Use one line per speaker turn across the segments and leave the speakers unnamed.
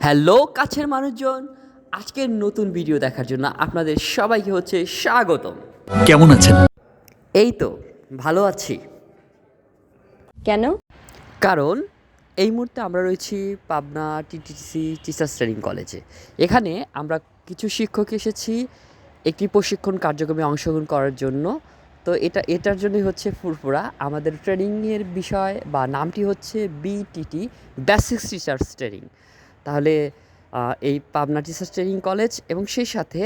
Hello কাছের মানুষজন। আজকের নতুন ভিডিও দেখার জন্য আপনাদের সবাইকে হচ্ছে স্বাগতম।
কেমন আছেন?
এই তো ভালো আছি।
কেন?
কারণ এই মুহূর্তে আমরা রয়েছি পাবনা টিটিসি টিচার্স ট্রেনিং কলেজে এখানে আমরা কিছু শিক্ষক এসেছি একটি প্রশিক্ষণ কার্যক্রমে অংশগ্রহণ করার জন্য। তো এটা এটার জন্যই হচ্ছে ফুরফুরা। আমাদের ট্রেনিংয়ের বিষয় বা নামটি হচ্ছে বিটিটি বেসিক্স টিচার্স ট্রেনিং তাহলে এই পাবনা টিচার্স ট্রেনিং কলেজ এবং সেই সাথে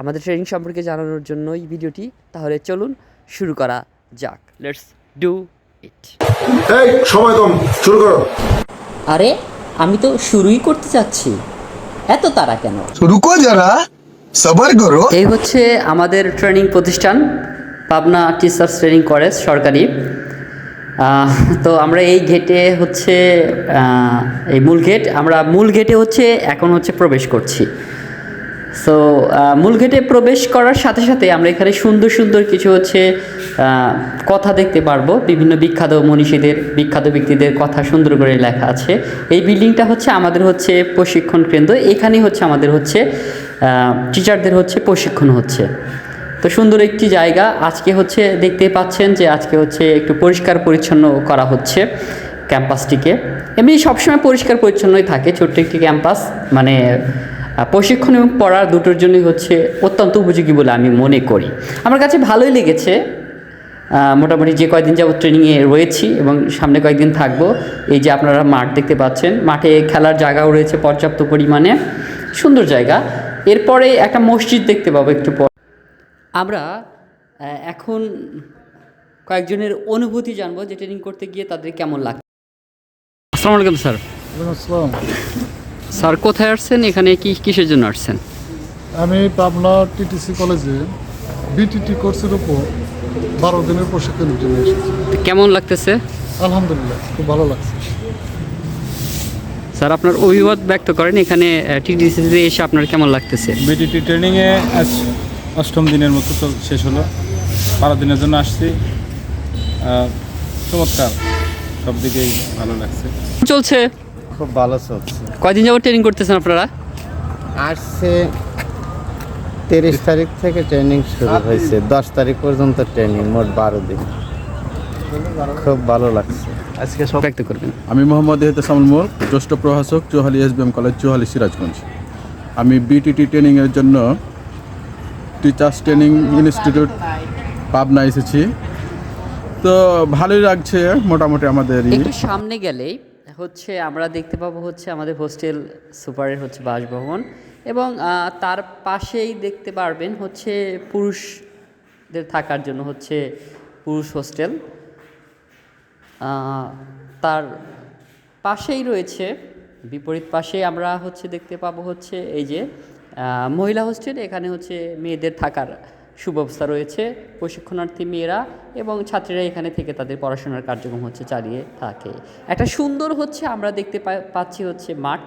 আমাদের ট্রেনিং সম্পর্কে জানানোর জন্য এই ভিডিওটি তাহলে চলুন শুরু করা যাক। লেটস ডু ইট
এই সময় কম শুরু করো।
আরে আমি তো শুরুই করতে চাচ্ছি। এত তারা কেন?
রুকো যারা সবার করো।
এই হচ্ছে আমাদের ট্রেনিং প্রতিষ্ঠান পাবনা টিচার্স ট্রেনিং কলেজ সরকারি। তো আমরা এই গেটে হচ্ছে এই মূল গেট আমরা মূল গেটে হচ্ছে, এখন হচ্ছে প্রবেশ করছি। সো মূল গেটে প্রবেশ করার সাথে সাথে আমরা এখানে সুন্দর সুন্দর কিছু হচ্ছে কথা দেখতে পারব। বিভিন্ন বিখ্যাত মনীষীদের, বিখ্যাত ব্যক্তিদের কথা সুন্দর করে লেখা আছে। এই বিল্ডিংটা হচ্ছে আমাদের হচ্ছে প্রশিক্ষণ কেন্দ্র। এখানেই হচ্ছে আমাদের হচ্ছে টিচারদের হচ্ছে প্রশিক্ষণ হচ্ছে। তো সুন্দর একটি জায়গা। আজকে হচ্ছে দেখতে পাচ্ছেন যে আজকে হচ্ছে একটু পরিষ্কার পরিচ্ছন্ন করা হচ্ছে ক্যাম্পাসটিকে। এমনি সবসময় পরিষ্কার পরিচ্ছন্নই থাকে, ছোট্ট একটি ক্যাম্পাস। মানে প্রশিক্ষণ এবং পড়ার দুটোর জন্যই হচ্ছে অত্যন্ত উপযোগী বলে আমি মনে করি। আমার কাছে ভালোই লেগেছে। মোটামুটি যে কয়েকদিন যাবত ট্রেনিংয়ে রয়েছি এবং সামনে কয়েকদিন থাকব, এই যে আপনারা মাঠ দেখতে পাচ্ছেন, মাঠে খেলার জায়গাও রয়েছে পর্যাপ্ত পরিমাণে। সুন্দর জায়গা। এরপরে একটা মসজিদ দেখতে পাবো একটু আমরা এখন কয়েকজনের অনুভূতি জানব যে ট্রেনিং করতে গিয়ে তাদের কেমন লাগে আসসালামু আলাইকুম স্যার।
আসসালাম।
স্যার কোথায় আসছেন? এখানে কি কিসের জন্য আসছেন?
আমি পাবনা টিটিসি কলেজে বিটিটি কোর্সের উপর বারো দিনের প্রশিক্ষণের জন্য এসেছি।
তো কেমন লাগতেছে?
আলহামদুলিল্লাহ খুব ভালো লাগছে।
স্যার আপনার অভিমত ব্যক্ত করেন এখানে টিডিসিতে এসে আপনার কেমন লাগতেছে?
বিটিটি ট্রেনিংয়ে অষ্টম দিনের মতো চল শেষ হলো। বারো দিনের জন্য আসছি। চমৎকার। সব দিকেই ভালো লাগছে।
চলছে?
খুব ভালো চলছে।
কয়দিন যাবত ট্রেনিং করতেছেন আপনারা?
আসছে তিরিশ তারিখ থেকে ট্রেনিং শুরু হয়েছে। দশ তারিখ পর্যন্ত ট্রেনিং মোট বারো দিন। খুব ভালো লাগছে।
আজকে সব
ব্যক্ত করবেন।
আমি মোহাম্মদ এহতেসামুল মোল জ্যেষ্ঠ প্রশাসক Chauhali S B M college Chauhali Sirajganj. আমি বিটিটি ট্রেনিংয়ের জন্য টিচার্স ট্রেনিং ইনস্টিটিউট পাবনা এসেছি। তো ভালোই লাগছে মোটামুটি আমাদের
সামনে গেলেই হচ্ছে আমরা দেখতে পাবো হচ্ছে আমাদের হোস্টেল সুপারের হচ্ছে বাসভবন এবং তার পাশেই দেখতে পারবেন হচ্ছে পুরুষদের থাকার জন্য হচ্ছে পুরুষ হোস্টেল। তার পাশেই রয়েছে, বিপরীত পাশে আমরা হচ্ছে দেখতে পাবো হচ্ছে এই যে মহিলা হোস্টেল এখানে হচ্ছে মেয়েদের থাকার সুব্যবস্থা রয়েছে প্রশিক্ষণার্থী মেয়েরা এবং ছাত্রীরা এখানে থেকে তাদের পড়াশোনার কার্যক্রম হচ্ছে চালিয়ে থাকে একটা সুন্দর হচ্ছে আমরা দেখতে পাচ্ছি হচ্ছে মাঠ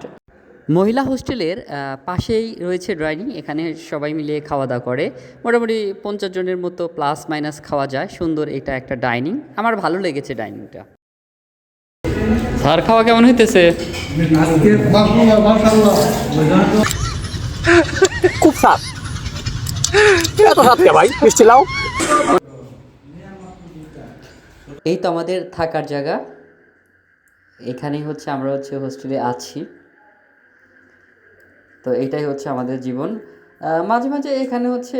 মহিলা হোস্টেলের পাশেই রয়েছে ড্রাইনিং এখানে সবাই মিলে খাওয়া দাওয়া করে মোটামুটি পঞ্চাশ জনের মতো প্লাস মাইনাস খাওয়া যায় সুন্দর এটা একটা ডাইনিং আমার ভালো লেগেছে ডাইনিংটা স্যার খাওয়া কেমন হইতেছে এই তো আমাদের থাকার জায়গা এখানেই হচ্ছে আমরা হচ্ছে হোস্টেলে আছি তো এটাই হচ্ছে আমাদের জীবন আহ, মাঝে মাঝে এখানে হচ্ছে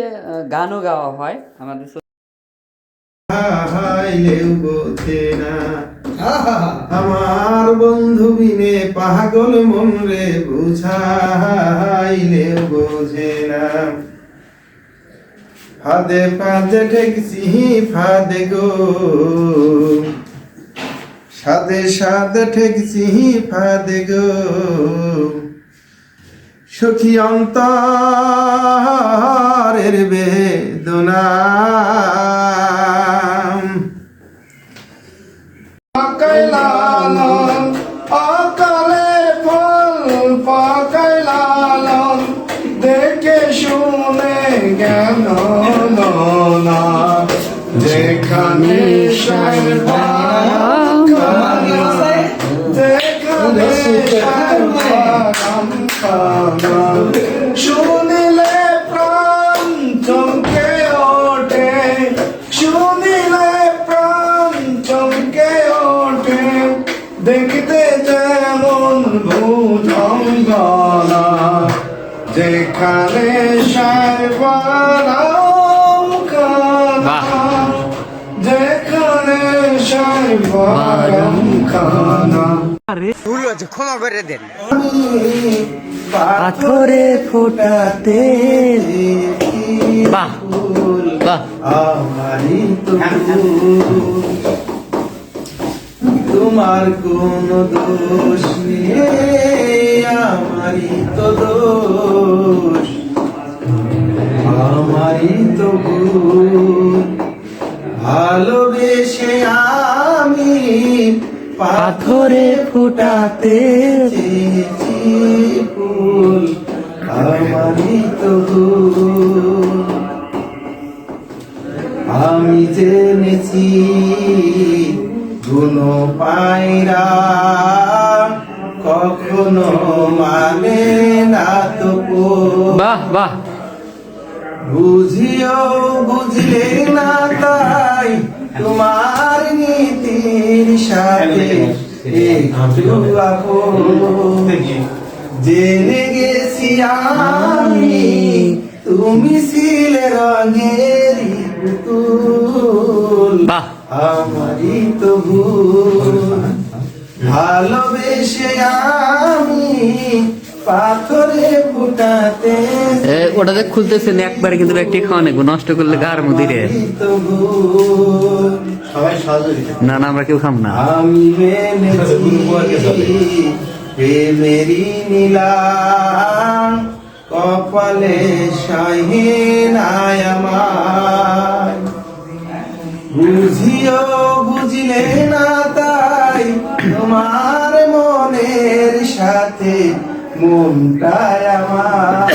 গানও গাওয়া হয় আমাদের
না আমার বন্ধু বিনে পাগল মন রে বুঝাইলেও বোঝে না। ফাদে ফাদে ঠেকছি, ফাদে গো। সাদে সাদে ঠেকছি, ফাদে গো। সুখী অন্তরের বেদনা। পাকাইলালন যেখানে সর্বরম
বাহ।
যেখানে সর্বরম খানা
পাথরে ফোটাতে বাহ বাহ।
আমারই তোমার কোন দোষ নেই আমারই তো দোষ। আমারই তো ভালোবেসে আমি পাথরে ফুটাতে ফুল আমারই তো আমি জেনেছি গুণ পায়রা কখনো মানে না তো
বাহ বাহ।
বুঝিও বুঝলে না তাই তোমার নীতির সাথে জেনে গেছি আমি তুমি ছিলে রঙের আমারই তো ভুল ভালোবেসে আমি
ওটাতে খুলতেছেন একবারে কিন্তু একটি খাওয়া নষ্ট করলে গার মুদিরে
সবাই
না না আমরা কেউ খাম না।
মেনেছি নীলাম কপালে আমার বুঝিও বুঝলে না তাই তোমার মনের সাথে মনটাই আমার।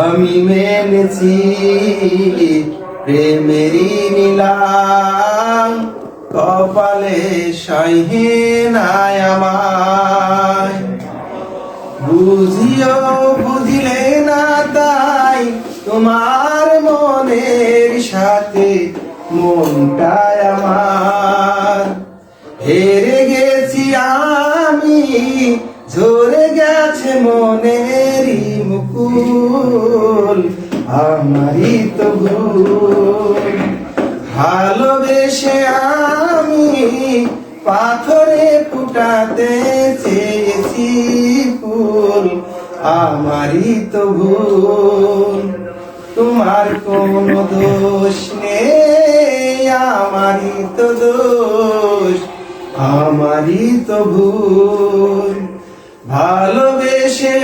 আমি মেনেছি প্রেমেরই নিলাম, কপালে সাইহে নাই আমায় বুঝিও, বুঝিলে না তাই তোমার মনের সাথে মনটাই আমার। গেছে মনেরই মুকুল, আমারই তো ভুল। ভালোবেসে আমি পাথরে ফুটাতে চেয়েছি ফুল, আমারই তো ভুল। তোমার কোনো দোষ নেই, আমারই তো দোষ, আমারই তো ভুল। ভালোবেসে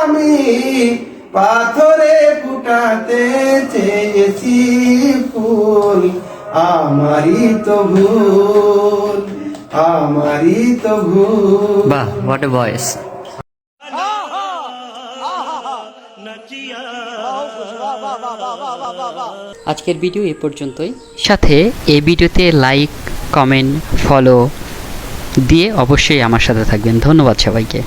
আমি পাথরে ফুটাতে চেয়েছি ফুল আমারই তো ভুল আমারই তো ভুল।
বাহ হোয়াট এ ভয়েস আজকের ভিডিও এ পর্যন্তই। সাথে এই ভিডিওতে লাইক কমেন্ট ফলো দিয়ে অবশ্যই আমার সাথে থাকবেন। ধন্যবাদ সবাইকে।